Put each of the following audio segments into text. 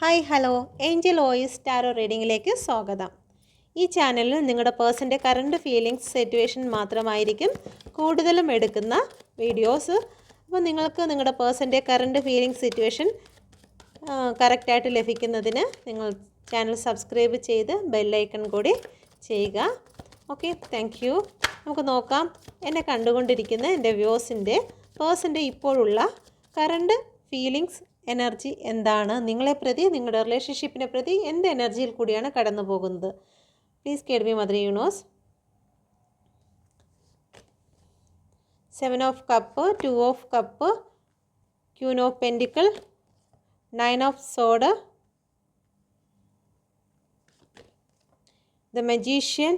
Hi hello angel voice tarot റീഡിങ്ങിലേക്ക് സ്വാഗതം. ഈ ചാനലിൽ നിങ്ങളുടെ പേഴ്സന്റെ കറണ്ട് ഫീലിങ്സ് സിറ്റുവേഷൻ മാത്രമായിരിക്കും കൂടുതലും എടുക്കുന്ന വീഡിയോസ് അപ്പോൾ നിങ്ങൾക്ക് നിങ്ങളുടെ പേഴ്സന്റെ കറണ്ട് ഫീലിങ്സ് സിറ്റുവേഷൻ കറക്റ്റായിട്ട് ലഭിക്കുന്നതിന് നിങ്ങൾ ചാനൽ സബ്സ്ക്രൈബ് ചെയ്ത് ബെല്ലൈക്കൺ കൂടി ചെയ്യുക. ഓക്കെ താങ്ക് നമുക്ക് നോക്കാം. എന്നെ കണ്ടുകൊണ്ടിരിക്കുന്ന എന്റെ വ്യൂസിന്റെ പേഴ്സന്റെ ഇപ്പോഴുള്ള കറണ്ട് ഫീലിങ്സ് എനർജി എന്താണ്? നിങ്ങളെ പ്രതി നിങ്ങളുടെ റിലേഷൻഷിപ്പിനെ പ്രതി എന്ത് എനർജിയിൽ കൂടിയാണ് കടന്നു പോകുന്നത്? പ്ലീസ് കേൾവി mother universe seven of cup two of cup queen of pentacle nine of sword the magician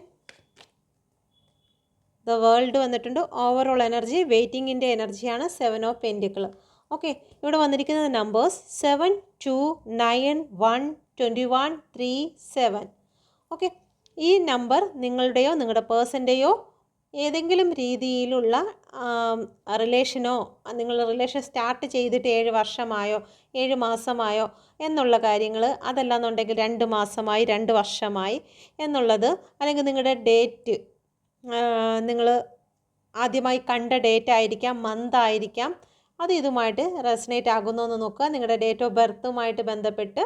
the world വന്നിട്ടുണ്ട്. ഓവറോൾ എനർജി വെയിറ്റിങ്ങിന്റെ എനർജിയാണ് സെവൻ ഓഫ് പെൻഡിക്കിൾ ഓക്കെ ഇവിടെ വന്നിരിക്കുന്നത് numbers seven two nine one twenty one three seven okay ഈ number നിങ്ങളുടെയോ നിങ്ങളുടെ പേഴ്സന്റെയോ ഏതെങ്കിലും രീതിയിലുള്ള റിലേഷനോ നിങ്ങൾ റിലേഷൻ സ്റ്റാർട്ട് ചെയ്തിട്ട് ഏഴ് വർഷമായോ ഏഴ് മാസമായോ എന്നുള്ള കാര്യങ്ങൾ അതല്ലാന്നുണ്ടെങ്കിൽ രണ്ട് മാസമായി രണ്ട് വർഷമായി എന്നുള്ളത് അല്ലെങ്കിൽ നിങ്ങളുടെ ഡേറ്റ് നിങ്ങൾ ആദ്യമായി കണ്ട ഡേറ്റ് ആയിരിക്കാം മന്ത് ആയിരിക്കാം അത് ഇതുമായിട്ട് റെസനേറ്റ് ആകുന്നോ എന്ന് നോക്കുക. നിങ്ങളുടെ ഡേറ്റ് ഓഫ് ബർത്തുമായിട്ട് ബന്ധപ്പെട്ട്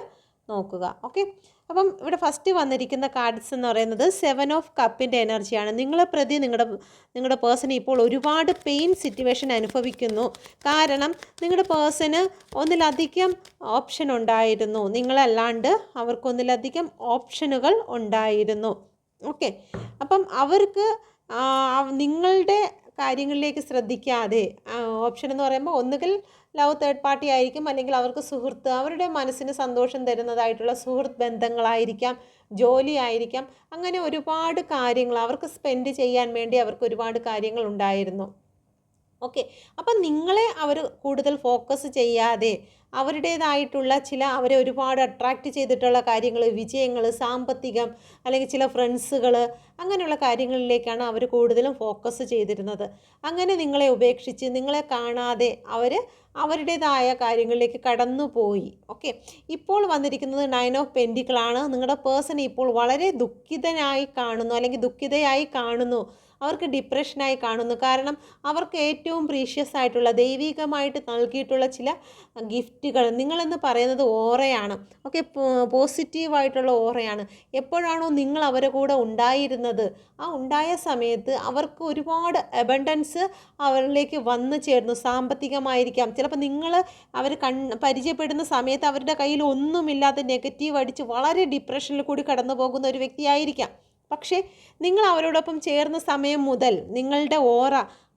നോക്കുക. ഓക്കെ അപ്പം ഇവിടെ ഫസ്റ്റ് വന്നിരിക്കുന്ന കാർഡ്സ് എന്ന് പറയുന്നത് സെവൻ ഓഫ് കപ്പിന്റെ എനർജിയാണ് നിങ്ങളെ പ്രതി നിങ്ങളുടെ നിങ്ങളുടെ പേഴ്സൺ ഇപ്പോൾ ഒരുപാട് പെയിൻ സിറ്റുവേഷൻ അനുഭവിക്കുന്നു. കാരണം നിങ്ങളുടെ പേഴ്സണ് ഒന്നിലധികം ഓപ്ഷൻ ഉണ്ടായിരുന്നു. നിങ്ങളല്ലാണ്ട് അവർക്കൊന്നിലധികം ഓപ്ഷനുകൾ ഉണ്ടായിരുന്നു. ഓക്കെ അപ്പം അവർക്ക് നിങ്ങളുടെ കാര്യങ്ങളിലേക്ക് ശ്രദ്ധിക്കാതെ ഓപ്ഷൻ എന്ന് പറയുമ്പോൾ ഒന്നുകിൽ ലവ് തേർഡ് പാർട്ടി ആയിരിക്കും അല്ലെങ്കിൽ അവർക്ക് സുഹൃത്ത് അവരുടെ മനസ്സിന് സന്തോഷം തരുന്നതായിട്ടുള്ള സുഹൃത്ത് ബന്ധങ്ങളായിരിക്കാം ജോലി ആയിരിക്കാം അങ്ങനെ ഒരുപാട് കാര്യങ്ങൾ അവർക്ക് സ്പെൻഡ് ചെയ്യാൻ വേണ്ടി അവർക്ക് ഒരുപാട് കാര്യങ്ങൾ ഉണ്ടായിരുന്നു. ഓക്കെ. അപ്പം നിങ്ങളെ അവർ കൂടുതൽ ഫോക്കസ് ചെയ്യാതെ അവരുടേതായിട്ടുള്ള ചില അവരെ ഒരുപാട് അട്രാക്റ്റ് ചെയ്തിട്ടുള്ള കാര്യങ്ങൾ വിജയങ്ങൾ സാമ്പത്തികം അല്ലെങ്കിൽ ചില ഫ്രണ്ട്സുകൾ അങ്ങനെയുള്ള കാര്യങ്ങളിലേക്കാണ് അവർ കൂടുതലും ഫോക്കസ് ചെയ്തിരുന്നത്. അങ്ങനെ നിങ്ങളെ ഉപേക്ഷിച്ച് നിങ്ങളെ കാണാതെ അവർ അവരുടേതായ കാര്യങ്ങളിലേക്ക് കടന്നുപോയി. ഓക്കെ. ഇപ്പോൾ വന്നിരിക്കുന്നത് നയൻ ഓഫ് പെൻഡിക്കിളാണ് നിങ്ങളുടെ പേഴ്സൺ ഇപ്പോൾ വളരെ ദുഃഖിതനായി കാണുന്നു അല്ലെങ്കിൽ ദുഃഖിതയായി കാണുന്നു. അവർക്ക് ഡിപ്രഷനായി കാണുന്നു. കാരണം അവർക്ക് ഏറ്റവും പ്രീഷ്യസ് ആയിട്ടുള്ള ദൈവികമായിട്ട് നൽകിയിട്ടുള്ള ചില ഗിഫ്റ്റുകൾ നിങ്ങളെന്ന് പറയുന്നത് ഓറയാണ്. ഓക്കെ പോസിറ്റീവായിട്ടുള്ള ഓറയാണ്. എപ്പോഴാണോ നിങ്ങൾ അവരെ കൂടെ ഉണ്ടായിരുന്നത് ആ ഉണ്ടായ സമയത്ത് അവർക്ക് ഒരുപാട് അബണ്ടൻസ് അവരിലേക്ക് വന്നു ചേർന്നു സാമ്പത്തികമായിരിക്കാം. ചിലപ്പോൾ നിങ്ങൾ അവർ കൺ പരിചയപ്പെടുന്ന സമയത്ത് അവരുടെ കയ്യിൽ ഒന്നുമില്ലാതെ നെഗറ്റീവ് അടിച്ച് വളരെ ഡിപ്രഷനിൽ കൂടി കടന്നു പോകുന്ന ഒരു വ്യക്തിയായിരിക്കാം. പക്ഷേ നിങ്ങൾ അവരോടൊപ്പം ചേർന്ന സമയം മുതൽ നിങ്ങളുടെ ഓറ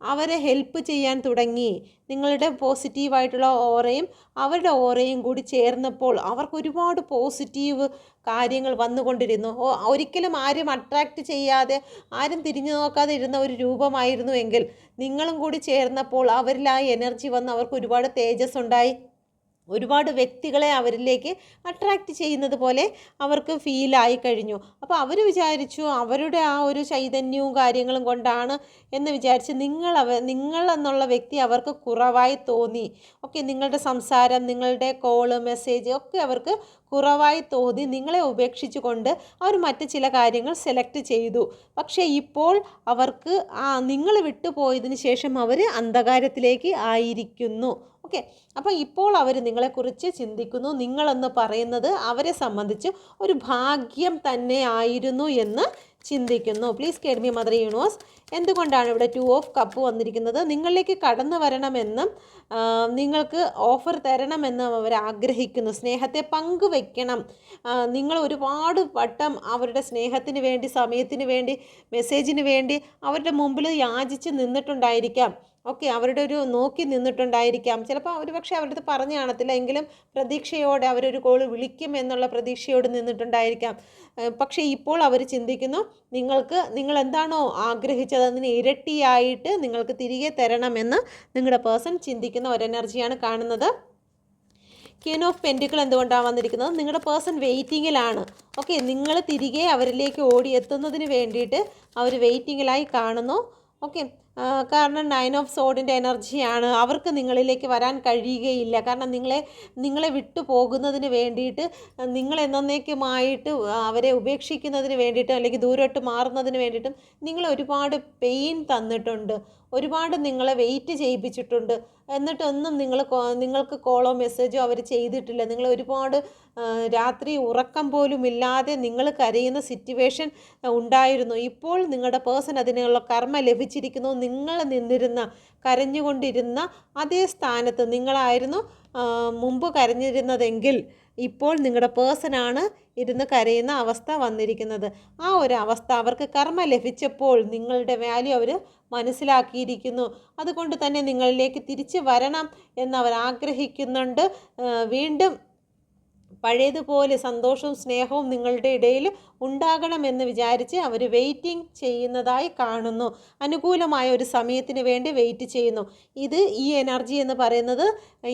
അവരെ ഹെൽപ്പ് ചെയ്യാൻ തുടങ്ങി. നിങ്ങളുടെ പോസിറ്റീവായിട്ടുള്ള ഓറയും അവരുടെ ഓറയും കൂടി ചേർന്നപ്പോൾ അവർക്ക് ഒരുപാട് പോസിറ്റീവ് കാര്യങ്ങൾ വന്നുകൊണ്ടിരുന്നു. ഒരിക്കലും ആരും അട്രാക്റ്റ് ചെയ്യാതെ ആരും തിരിഞ്ഞു നോക്കാതെ ഇരുന്ന ഒരു രൂപമായിരുന്നു എങ്കിൽ നിങ്ങളും കൂടി ചേർന്നപ്പോൾ അവരിൽ ആ എനർജി വന്ന് അവർക്ക് ഒരുപാട് തേജസ് ഉണ്ടായി ഒരുപാട് വ്യക്തികളെ അവരിലേക്ക് അട്രാക്റ്റ് ചെയ്യുന്നത് പോലെ അവർക്ക് ഫീലായി കഴിഞ്ഞു. അപ്പോൾ അവർ വിചാരിച്ചു അവരുടെ ആ ഒരു ചൈതന്യവും കാര്യങ്ങളും കൊണ്ടാണ് എന്ന് വിചാരിച്ച് നിങ്ങൾ അവ നിങ്ങൾ എന്നുള്ള വ്യക്തി അവർക്ക് കുറവായി തോന്നി. ഓക്കെ നിങ്ങളുടെ സംസാരം നിങ്ങളുടെ കോൾ മെസ്സേജ് ഒക്കെ അവർക്ക് കുറവായി തോന്നി. നിങ്ങളെ ഉപേക്ഷിച്ചുകൊണ്ട് അവർ മറ്റ് ചില കാര്യങ്ങൾ സെലക്ട് ചെയ്തു. പക്ഷേ ഇപ്പോൾ അവർക്ക് ആ നിങ്ങൾ വിട്ടുപോയതിന് ശേഷം അവർ അന്ധകാരത്തിലേക്ക് ആയിരിക്കുന്നു. ഓക്കെ. അപ്പോൾ ഇപ്പോൾ അവർ നിങ്ങളെക്കുറിച്ച് ചിന്തിക്കുന്നു. നിങ്ങളെന്ന് പറയുന്നത് അവരെ സംബന്ധിച്ച് ഒരു ഭാഗ്യം തന്നെ ആയിരുന്നു എന്ന് ചിന്തിക്കുന്നു. പ്ലീസ് കേഡ്മി മദർ യൂണിവേഴ്സ് എന്തുകൊണ്ടാണ് ഇവിടെ ടു ഓഫ് കപ്പ് വന്നിരിക്കുന്നത്? നിങ്ങളിലേക്ക് കടന്നു വരണമെന്നും നിങ്ങൾക്ക് ഓഫർ തരണമെന്നും അവർ ആഗ്രഹിക്കുന്നു. സ്നേഹത്തെ പങ്കുവെക്കണം. നിങ്ങൾ ഒരുപാട് വട്ടം അവരുടെ സ്നേഹത്തിന് വേണ്ടി സമയത്തിന് വേണ്ടി മെസ്സേജിന് വേണ്ടി അവരുടെ മുമ്പിൽ യാചിച്ച് നിന്നിട്ടുണ്ടായിരിക്കാം. ഓക്കെ അവരുടെ ഒരു നോക്കി നിന്നിട്ടുണ്ടായിരിക്കാം. ചിലപ്പോൾ അവർ പക്ഷേ അവരുടെ അടുത്ത് പറഞ്ഞു കാണത്തില്ല. എങ്കിലും പ്രതീക്ഷയോടെ അവരൊരു കോൾ വിളിക്കും എന്നുള്ള പ്രതീക്ഷയോട് നിന്നിട്ടുണ്ടായിരിക്കാം. പക്ഷേ ഇപ്പോൾ അവർ ചിന്തിക്കുന്നു നിങ്ങൾക്ക് നിങ്ങൾ എന്താണോ ആഗ്രഹിച്ചത് അതിന് ഇരട്ടിയായിട്ട് നിങ്ങൾക്ക് തിരികെ തരണമെന്ന് നിങ്ങളുടെ പേഴ്സൺ ചിന്തിക്കുന്ന ഒരു എനർജിയാണ് കാണുന്നത്. ക്യൂൻ ഓഫ് പെന്റുകൾ എന്തുകൊണ്ടാണ് വന്നിരിക്കുന്നത്? നിങ്ങളുടെ പേഴ്സൺ വെയിറ്റിങ്ങിലാണ്. ഓക്കെ നിങ്ങൾ തിരികെ അവരിലേക്ക് ഓടി എത്തുന്നതിന് വേണ്ടിയിട്ട് അവർ വെയിറ്റിങ്ങിലായി കാണുന്നു. ഓക്കെ കാരണം നയൻ ഓഫ് സോഡിന്റെ എനർജിയാണ്. അവർക്ക് നിങ്ങളിലേക്ക് വരാൻ കഴിയുകയില്ല. കാരണം നിങ്ങളെ നിങ്ങളെ വിട്ടു പോകുന്നതിന് വേണ്ടിയിട്ട് നിങ്ങൾ എന്നേക്കുമായിട്ട് അവരെ ഉപേക്ഷിക്കുന്നതിന് വേണ്ടിയിട്ടും അല്ലെങ്കിൽ ദൂരോട്ട് മാറുന്നതിന് വേണ്ടിയിട്ടും നിങ്ങൾ ഒരുപാട് പെയിൻ തന്നിട്ടുണ്ട്. ഒരുപാട് നിങ്ങളെ വെയിറ്റ് ചെയ്യിപ്പിച്ചിട്ടുണ്ട്. എന്നിട്ടൊന്നും നിങ്ങൾ നിങ്ങൾക്ക് കോളോ മെസ്സേജോ അവർ ചെയ്തിട്ടില്ല. നിങ്ങൾ ഒരുപാട് രാത്രി ഉറക്കം പോലും ഇല്ലാതെ നിങ്ങൾ കരയുന്ന സിറ്റുവേഷൻ ഉണ്ടായിരുന്നു. ഇപ്പോൾ നിങ്ങളുടെ പേഴ്സൺ അതിനുള്ള കർമ്മ ലഭിച്ചിരിക്കുന്നു. നിങ്ങൾ നിന്നിരുന്ന കരഞ്ഞുകൊണ്ടിരുന്ന അതേ സ്ഥാനത്ത് നിങ്ങളായിരുന്നു മുമ്പ് കരഞ്ഞിരുന്നതെങ്കിൽ ഇപ്പോൾ നിങ്ങളുടെ പേഴ്സണാണ് ഇരുന്ന് കരയുന്ന അവസ്ഥ വന്നിരിക്കുന്നത്. ആ ഒരു അവസ്ഥ അവർക്ക് കർമ്മ ലഭിച്ചപ്പോൾ നിങ്ങളുടെ വാല്യൂ അവർ മനസ്സിലാക്കിയിരിക്കുന്നു. അതുകൊണ്ട് തന്നെ നിങ്ങളിലേക്ക് തിരിച്ചു വരണം എന്നവർ ആഗ്രഹിക്കുന്നുണ്ട്. വീണ്ടും പഴയതുപോലെ സന്തോഷവും സ്നേഹവും നിങ്ങളുടെ ഇടയിൽ ഉണ്ടാകണമെന്ന് വിചാരിച്ച് അവർ വെയിറ്റിംഗ് ചെയ്യുന്നതായി കാണുന്നു. അനുകൂലമായ ഒരു സമയത്തിന് വേണ്ടി വെയിറ്റ് ചെയ്യുന്നു. ഇത് ഈ എനർജി എന്ന് പറയുന്നത്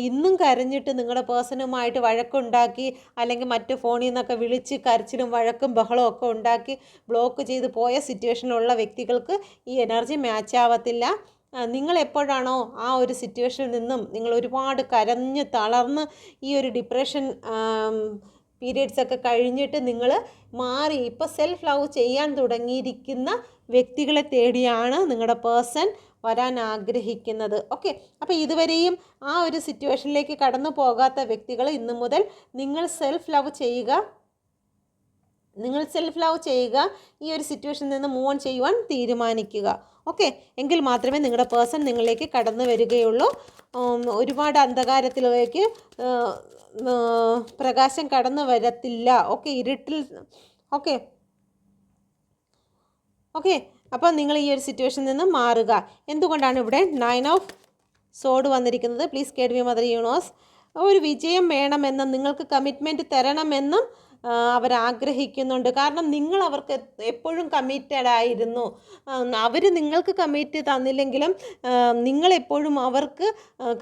ഇന്നും കരഞ്ഞിട്ട് നിങ്ങളുടെ പേഴ്സണുമായിട്ട് വഴക്കുണ്ടാക്കി അല്ലെങ്കിൽ മറ്റു ഫോണിൽ നിന്നൊക്കെ വിളിച്ച് കരച്ചിലും വഴക്കും ബഹളവും ഒക്കെ ഉണ്ടാക്കി ബ്ലോക്ക് ചെയ്ത് പോയ സിറ്റുവേഷനിലുള്ള വ്യക്തികൾക്ക് ഈ എനർജി മാച്ച് ആവത്തില്ല. നിങ്ങൾ എപ്പോഴാണോ ആ ഒരു സിറ്റുവേഷനിൽ നിന്നും നിങ്ങൾ ഒരുപാട് കരഞ്ഞ് തളർന്ന് ഈ ഒരു ഡിപ്രഷൻ പീരിയഡ്സ് ഒക്കെ കഴിഞ്ഞിട്ട് നിങ്ങൾ മാറി ഇപ്പോൾ സെൽഫ് ലവ് ചെയ്യാൻ തുടങ്ങിയിരിക്കുന്ന വ്യക്തികളെ തേടിയാണ് നിങ്ങളുടെ പേഴ്സൺ വരാൻ ആഗ്രഹിക്കുന്നത്. ഓക്കെ അപ്പോൾ ഇതുവരെയും ആ ഒരു സിറ്റുവേഷനിലേക്ക് കടന്നു പോകാത്ത വ്യക്തികൾ ഇന്നു മുതൽ നിങ്ങൾ സെൽഫ് ലവ് ചെയ്യുക നിങ്ങൾ സെൽഫ് ലവ് ചെയ്യുക ഈ ഒരു സിറ്റുവേഷനിൽ നിന്ന് മൂവ് ഓൺ ചെയ്യുവാൻ തീരുമാനിക്കുക. ഓക്കെ എങ്കിൽ മാത്രമേ നിങ്ങളുടെ പേഴ്സൺ നിങ്ങളിലേക്ക് കടന്നു വരികയുള്ളൂ. ഒരുപാട് അന്ധകാരത്തിലേക്ക് പ്രകാശം കടന്നു വരത്തില്ല. ഓക്കെ ഇരുട്ടിൽ ഓക്കെ ഓക്കെ അപ്പോൾ നിങ്ങൾ ഈ ഒരു സിറ്റുവേഷനിൽ നിന്ന് മാറുക. എന്തുകൊണ്ടാണ് ഇവിടെ നയൻ ഓഫ് സോഡ് വന്നിരിക്കുന്നത്? Please guide V mother universe ഒരു വിജയം വേണമെന്നും നിങ്ങൾക്ക് കമ്മിറ്റ്മെന്റ് തരണമെന്നും അവർ ആഗ്രഹിക്കുന്നുണ്ട് കാരണം നിങ്ങൾ അവർക്ക് എപ്പോഴും കമ്മിറ്റഡ് ആയിരുന്നു. അവർ നിങ്ങൾക്ക് കമ്മിറ്റ് തന്നില്ലെങ്കിലും നിങ്ങളെപ്പോഴും അവർക്ക്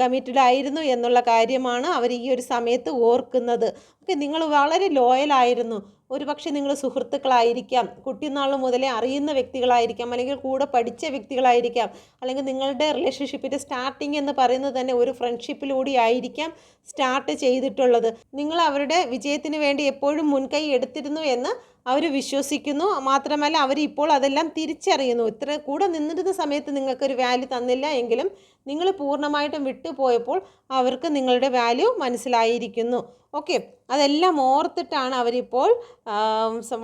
കമ്മിറ്റഡ് ആയിരുന്നു എന്നുള്ള കാര്യമാണ് അവർ ഈ ഒരു സമയത്ത് ഓർക്കുന്നത്. ഓക്കെ നിങ്ങൾ വളരെ ലോയലായിരുന്നു ഒരുപക്ഷെ നിങ്ങൾ സുഹൃത്തുക്കളായിരിക്കാം കുട്ടിനാൾ മുതലേ അറിയുന്ന വ്യക്തികളായിരിക്കാം അല്ലെങ്കിൽ കൂടെ പഠിച്ച വ്യക്തികളായിരിക്കാം അല്ലെങ്കിൽ നിങ്ങളുടെ റിലേഷൻഷിപ്പിന്റെ സ്റ്റാർട്ടിങ് എന്ന് പറയുന്നത് തന്നെ ഒരു ഫ്രണ്ട്ഷിപ്പിലൂടെ ആയിരിക്കാം സ്റ്റാർട്ട് ചെയ്തിട്ടുള്ളത്. നിങ്ങൾ അവരുടെ വിജയത്തിന് വേണ്ടി എപ്പോഴും മുൻകൈ എടുത്തിരുന്നു എന്ന് അവർ വിശ്വസിക്കുന്നു. മാത്രമല്ല അവർ ഇപ്പോൾ അതെല്ലാം തിരിച്ചറിയുന്നു. ഇത്ര കൂടെ നിന്നിരുന്ന സമയത്ത് നിങ്ങൾക്കൊരു വാല്യൂ തന്നില്ല എങ്കിലും നിങ്ങൾ പൂർണമായിട്ടും വിട്ടുപോയപ്പോൾ അവർക്ക് നിങ്ങളുടെ വാല്യൂ മനസ്സിലായിരിക്കുന്നു. ഓക്കെ അതെല്ലാം ഓർത്തിട്ടാണ് അവരിപ്പോൾ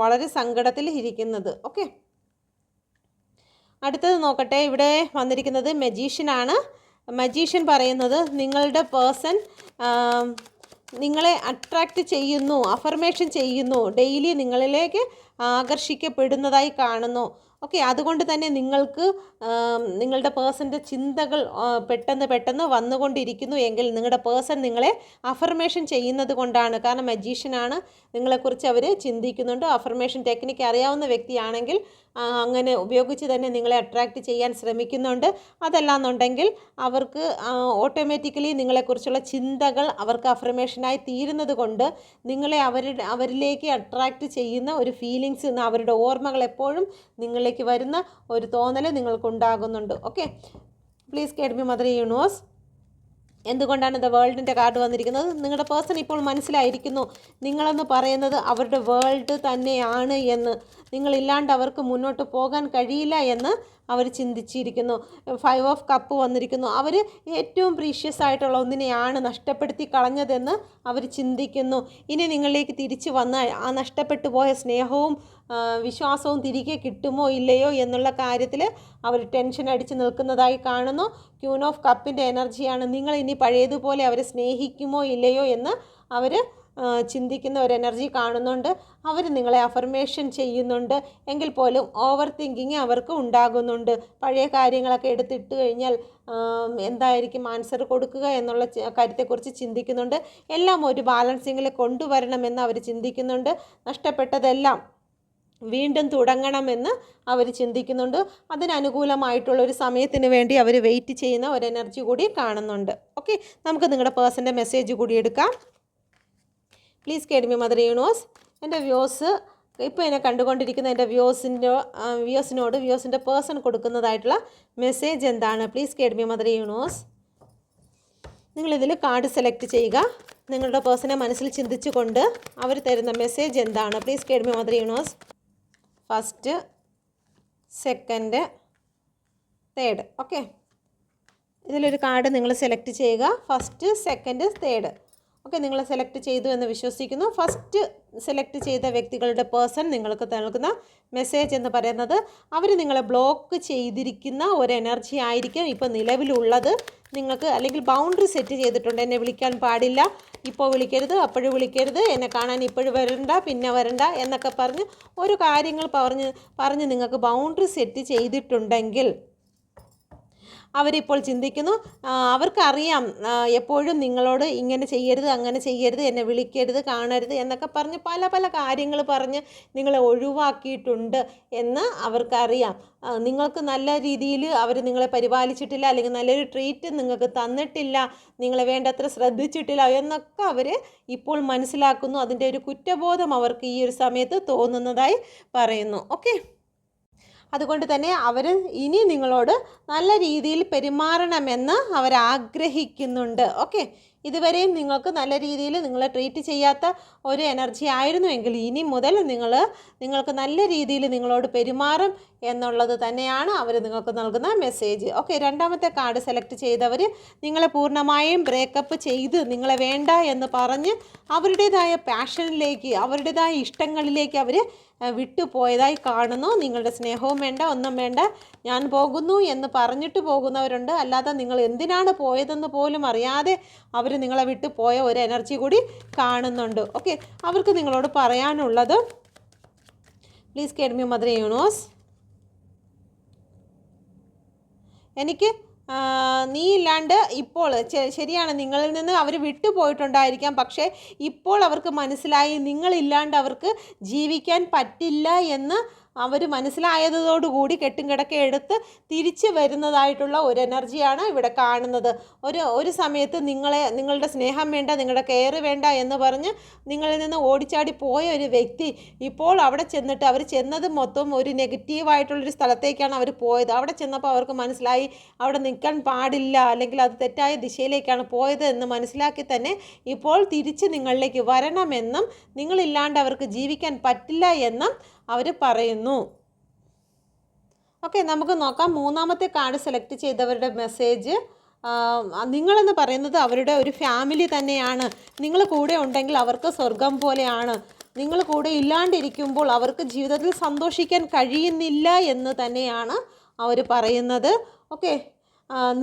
വളരെ സങ്കടത്തിൽ ഇരിക്കുന്നത്. ഓക്കെ അടുത്തത് നോക്കട്ടെ. ഇവിടെ വന്നിരിക്കുന്നത് മജീഷ്യനാണ് മജീഷ്യൻ പറയുന്നത് നിങ്ങളുടെ പേഴ്സൺ നിങ്ങളെ അട്രാക്റ്റ് ചെയ്യുന്നു അഫർമേഷൻ ചെയ്യുന്നു ഡെയിലി നിങ്ങളിലേക്ക് ആകർഷിക്കപ്പെടുന്നതായി കാണുന്നു. ഓക്കെ അതുകൊണ്ട് തന്നെ നിങ്ങൾക്ക് നിങ്ങളുടെ പേഴ്സന്റെ ചിന്തകൾ പെട്ടെന്ന് പെട്ടെന്ന് വന്നുകൊണ്ടിരിക്കുന്നു എങ്കിൽ നിങ്ങളുടെ പേഴ്സൺ നിങ്ങളെ അഫർമേഷൻ ചെയ്യുന്നത് കൊണ്ടാണ്. കാരണം മജീഷ്യനാണ് നിങ്ങളെക്കുറിച്ച് അവർ ചിന്തിക്കുന്നുണ്ട്. അഫർമേഷൻ ടെക്നിക്ക് അറിയാവുന്ന വ്യക്തിയാണെങ്കിൽ അങ്ങനെ ഉപയോഗിച്ച് തന്നെ നിങ്ങളെ അട്രാക്റ്റ് ചെയ്യാൻ ശ്രമിക്കുന്നുണ്ട്. അതല്ലാന്നുണ്ടെങ്കിൽ അവർക്ക് ഓട്ടോമാറ്റിക്കലി നിങ്ങളെക്കുറിച്ചുള്ള ചിന്തകൾ അവർക്ക് അഫർമേഷനായി തീരുന്നത് കൊണ്ട് നിങ്ങളെ അവരുടെ അവരിലേക്ക് അട്രാക്റ്റ് ചെയ്യുന്ന ഒരു ഫീലിങ്സ് അവരുടെ ഓർമ്മകൾ എപ്പോഴും നിങ്ങളിലേക്ക് വരുന്ന ഒരു തോന്നൽ നിങ്ങൾക്കുണ്ടാകുന്നുണ്ട്. Okay please guide B mother universe എന്തുകൊണ്ടാണ് ദ വേൾഡിന്റെ കാർഡ് വന്നിരിക്കുന്നത്? നിങ്ങളുടെ പേഴ്സൺ ഇപ്പോൾ മനസ്സിലായിരിക്കുന്നു. നിങ്ങളെന്ന് പറയുന്നത് അവരുടെ വേൾഡ് തന്നെയാണ് എന്ന്. നിങ്ങളില്ലാണ്ട് അവർക്ക് മുന്നോട്ട് പോകാൻ കഴിയില്ല എന്ന് അവർ ചിന്തിച്ചിരിക്കുന്നു. ഫൈവ് ഓഫ് കപ്പ് വന്നിരിക്കുന്നു. അവർ ഏറ്റവും പ്രീഷ്യസ് ആയിട്ടുള്ള ഒന്നിനെയാണ് നഷ്ടപ്പെടുത്തി കളഞ്ഞതെന്ന് അവർ ചിന്തിക്കുന്നു. ഇനി നിങ്ങളിലേക്ക് തിരിച്ചു വന്നാൽ ആ നഷ്ടപ്പെട്ടു പോയ സ്നേഹവും വിശ്വാസവും തിരികെ കിട്ടുമോ ഇല്ലയോ എന്നുള്ള കാര്യത്തിൽ അവർ ടെൻഷൻ അടിച്ച് നിൽക്കുന്നതായി കാണുന്നു. ക്യൂൺ ഓഫ് കപ്പിന്റെ എനർജിയാണ് നിങ്ങൾ ഇനി പഴയതുപോലെ അവരെ സ്നേഹിക്കുമോ ഇല്ലയോ എന്ന് അവർ ചിന്തിക്കുന്ന ഒരു എനർജി കാണുന്നുണ്ട്. അവർ നിങ്ങളെ അഫർമേഷൻ ചെയ്യുന്നുണ്ട്. എങ്കിൽ പോലും ഓവർ തിങ്കിങ് അവർക്ക് ഉണ്ടാകുന്നുണ്ട്. പഴയ കാര്യങ്ങളൊക്കെ എടുത്തിട്ട് കഴിഞ്ഞാൽ എന്തായിരിക്കും ആൻസർ കൊടുക്കുക എന്നുള്ള കാര്യത്തെക്കുറിച്ച് ചിന്തിക്കുന്നുണ്ട്. എല്ലാം ഒരു ബാലൻസിങ്ങിൽ കൊണ്ടുവരണമെന്ന് അവർ ചിന്തിക്കുന്നുണ്ട്. നഷ്ടപ്പെട്ടതെല്ലാം വീണ്ടും തുടങ്ങണമെന്ന് അവർ ചിന്തിക്കുന്നുണ്ട്. അതിനനുകൂലമായിട്ടുള്ള ഒരു സമയത്തിന് വേണ്ടി അവർ വെയിറ്റ് ചെയ്യുന്ന ഒരു എനർജി കൂടി കാണുന്നുണ്ട്. ഓക്കെ നമുക്ക് നിങ്ങളുടെ പേഴ്സന്റെ മെസ്സേജ് കൂടി എടുക്കാം. Please guide me mother universe എന്റെ വ്യൂസ് ഇപ്പോൾ എന്നെ കണ്ടുകൊണ്ടിരിക്കുന്ന എന്റെ വ്യൂസിന്റെ വ്യൂസിനോട് വ്യൂസിന്റെ പേഴ്സൺ കൊടുക്കുന്നതായിട്ടുള്ള മെസ്സേജ് എന്താണ്? Please guide me mother universe നിങ്ങളിതിൽ card select ചെയ്യുക. നിങ്ങളുടെ പേഴ്സണെ മനസ്സിൽ ചിന്തിച്ചുകൊണ്ട് അവർ തരുന്ന മെസ്സേജ് എന്താണ്? Please guide me mother universe first second third okay ഇതിലൊരു കാർഡ് നിങ്ങൾ സെലക്ട് ചെയ്യുക. ഫസ്റ്റ് സെക്കൻഡ് തേർഡ് ഓക്കെ നിങ്ങൾ സെലക്ട് ചെയ്തു എന്ന് വിശ്വസിക്കുന്നു. ഫസ്റ്റ് സെലക്ട് ചെയ്ത വ്യക്തികളുടെ പേഴ്സൺ നിങ്ങൾക്ക് നൽകുന്ന മെസ്സേജ് എന്ന് പറയുന്നത് അവർ നിങ്ങളെ ബ്ലോക്ക് ചെയ്തിരിക്കുന്ന ഒരു എനർജി ആയിരിക്കും ഇപ്പോൾ നിലവിലുള്ളത്. നിങ്ങൾക്ക് അല്ലെങ്കിൽ ബൗണ്ടറി സെറ്റ് ചെയ്തിട്ടുണ്ട്. എന്നെ വിളിക്കാൻ പാടില്ല. ഇപ്പോൾ വിളിക്കരുത് അപ്പോഴും വിളിക്കരുത്. എന്നെ കാണാൻ ഇപ്പോഴും വരണ്ട പിന്നെ വരണ്ട എന്നൊക്കെ പറഞ്ഞ് ഒരു കാര്യങ്ങൾ പറഞ്ഞ് പറഞ്ഞ് നിങ്ങൾക്ക് ബൗണ്ടറി സെറ്റ് ചെയ്തിട്ടുണ്ടെങ്കിൽ അവരിപ്പോൾ ചിന്തിക്കുന്നു. അവർക്കറിയാം എപ്പോഴും നിങ്ങളോട് ഇങ്ങനെ ചെയ്യരുത് അങ്ങനെ ചെയ്യരുത് എന്നെ വിളിക്കരുത് കാണരുത് എന്നൊക്കെ പറഞ്ഞ് പല പല കാര്യങ്ങൾ പറഞ്ഞ് നിങ്ങളെ ഒഴിവാക്കിയിട്ടുണ്ട് എന്ന് അവർക്കറിയാം. നിങ്ങൾക്ക് നല്ല രീതിയിൽ അവർ നിങ്ങളെ പരിപാലിച്ചിട്ടില്ല അല്ലെങ്കിൽ നല്ലൊരു ട്രീറ്റ് നിങ്ങൾക്ക് തന്നിട്ടില്ല നിങ്ങളെ വേണ്ടത്ര ശ്രദ്ധിച്ചിട്ടില്ല എന്നൊക്കെ അവർ ഇപ്പോൾ മനസ്സിലാക്കുന്നു. അതിന്റെ ഒരു കുറ്റബോധം അവർക്ക് ഈ ഒരു സമയത്ത് തോന്നുന്നതായി പറയുന്നു. ഓക്കെ അതുകൊണ്ട് തന്നെ അവർ ഇനി നിങ്ങളോട് നല്ല രീതിയിൽ പെരുമാറണമെന്ന് അവർ ആഗ്രഹിക്കുന്നുണ്ട് ഓക്കെ? ഇതുവരെയും നിങ്ങൾക്ക് നല്ല രീതിയിൽ നിങ്ങളെ ട്രീറ്റ് ചെയ്യാത്ത ഒരു എനർജി ആയിരുന്നുവെങ്കിൽ ഇനി മുതൽ നിങ്ങൾ നിങ്ങൾക്ക് നല്ല രീതിയിൽ നിങ്ങളോട് പെരുമാറും എന്നുള്ളത് തന്നെയാണ് അവർ നിങ്ങൾക്ക് നൽകുന്ന മെസ്സേജ്. ഓക്കെ രണ്ടാമത്തെ കാർഡ് സെലക്ട് ചെയ്തവർ നിങ്ങളെ പൂർണമായും ബ്രേക്കപ്പ് ചെയ്ത് നിങ്ങളെ വേണ്ട എന്ന് പറഞ്ഞ് അവരുടേതായ പാഷനിലേക്ക് അവരുടേതായ ഇഷ്ടങ്ങളിലേക്ക് അവർ വിട്ടുപോയതായി കാണുന്നു. നിങ്ങളുടെ സ്നേഹവും വേണ്ട ഒന്നും വേണ്ട ഞാൻ പോകുന്നു എന്ന് പറഞ്ഞിട്ട് പോകുന്നവരുണ്ട്. അല്ലാതെ നിങ്ങൾ എന്തിനാണ് പോയതെന്ന് പോലും അറിയാതെ അവർ നിങ്ങളെ വിട്ടു പോയ ഒരു എനർജി കൂടി കാണുന്നുണ്ട്. ഓക്കെ അവർക്ക് നിങ്ങളോട് പറയാനുള്ളത് please guide me mother universe എനിക്ക് നീ ഇല്ലാണ്ട് ഇപ്പോൾ ശരിയാണ്. നിങ്ങളിൽ നിന്ന് അവർ വിട്ടുപോയിട്ടുണ്ടായിരിക്കാം. പക്ഷേ ഇപ്പോൾ അവർക്ക് മനസ്സിലായി നിങ്ങളില്ലാണ്ട് അവർക്ക് ജീവിക്കാൻ പറ്റില്ല എന്ന് അവർ മനസ്സിലായതോടുകൂടി കെട്ടും കിടക്ക എടുത്ത് തിരിച്ചു വരുന്നതായിട്ടുള്ള ഒരു എനർജിയാണ് ഇവിടെ കാണുന്നത്. ഒരു ഒരു സമയത്ത് നിങ്ങളെ നിങ്ങളുടെ സ്നേഹം വേണ്ട നിങ്ങളുടെ കെയർ വേണ്ട എന്ന് പറഞ്ഞ് നിങ്ങളിൽ നിന്ന് ഓടിച്ചാടി പോയ ഒരു വ്യക്തി ഇപ്പോൾ അവിടെ ചെന്നിട്ട് അവർ ചെന്നത് മൊത്തം ഒരു നെഗറ്റീവായിട്ടുള്ളൊരു സ്ഥലത്തേക്കാണ് അവർ പോയത്. അവിടെ ചെന്നപ്പോൾ അവർക്ക് മനസ്സിലായി അവിടെ നിൽക്കാൻ പാടില്ല അല്ലെങ്കിൽ അത് തെറ്റായ ദിശയിലേക്കാണ് പോയത് എന്ന് മനസ്സിലാക്കി തന്നെ ഇപ്പോൾ തിരിച്ച് നിങ്ങളിലേക്ക് വരണമെന്നും നിങ്ങളില്ലാണ്ട് അവർക്ക് ജീവിക്കാൻ പറ്റില്ല എന്നും അവർ പറയുന്നു. ഓക്കെ നമുക്ക് നോക്കാം. മൂന്നാമത്തെ കാർഡ് സെലക്ട് ചെയ്തവരുടെ മെസ്സേജ് നിങ്ങളെന്ന് പറയുന്നത് അവരുടെ ഒരു ഫാമിലി തന്നെയാണ്. നിങ്ങൾ കൂടെ ഉണ്ടെങ്കിൽ അവർക്ക് സ്വർഗം പോലെയാണ്. നിങ്ങൾ കൂടെ ഇല്ലാണ്ടിരിക്കുമ്പോൾ അവർക്ക് ജീവിതത്തിൽ സന്തോഷിക്കാൻ കഴിയുന്നില്ല എന്ന് തന്നെയാണ് അവർ പറയുന്നത്. ഓക്കെ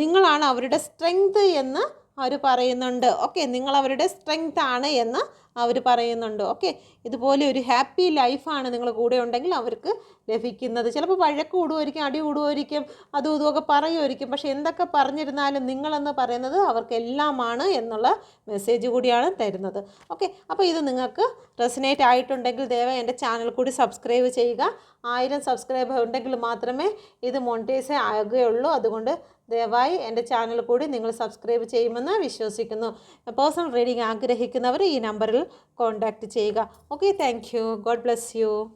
നിങ്ങളാണ് അവരുടെ സ്ട്രെങ്ത് എന്ന് അവർ പറയുന്നുണ്ട്. ഓക്കെ നിങ്ങൾ അവരുടെ സ്ട്രെങ്ത് ആണ് എന്ന് അവർ പറയുന്നുണ്ട്. ഓക്കെ ഇതുപോലെ ഒരു ഹാപ്പി ലൈഫാണ് നിങ്ങൾ കൂടെ ഉണ്ടെങ്കിൽ അവർക്ക് ലഭിക്കുന്നത്. ചിലപ്പോൾ വഴക്ക് കൂടുമായിരിക്കും അടി കൂടുമായിരിക്കും അതും ഇതുമൊക്കെ പറയുമായിരിക്കും. പക്ഷേ എന്തൊക്കെ പറഞ്ഞിരുന്നാലും നിങ്ങളെന്ന് പറയുന്നത് അവർക്കെല്ലാമാണ് എന്നുള്ള മെസ്സേജ് കൂടിയാണ് തരുന്നത്. ഓക്കെ അപ്പോൾ ഇത് നിങ്ങൾക്ക് റെസിനേറ്റ് ആയിട്ടുണ്ടെങ്കിൽ ദയവായി എന്റെ ചാനൽ കൂടി സബ്സ്ക്രൈബ് ചെയ്യുക. ആയിരം സബ്സ്ക്രൈബർ ഉണ്ടെങ്കിൽ മാത്രമേ ഇത് മോണിറ്റൈസ് ആകുകയുള്ളൂ. അതുകൊണ്ട് ദയവായി എന്റെ ചാനൽ കൂടി നിങ്ങൾ സബ്സ്ക്രൈബ് ചെയ്യുമെന്ന് വിശ്വസിക്കുന്നു. പേഴ്സണൽ റീഡിംഗ് ആഗ്രഹിക്കുന്നവർ ഈ നമ്പറിൽ കോൺടാക്റ്റ് ചെയ്യുക. Okay thank you. God bless you.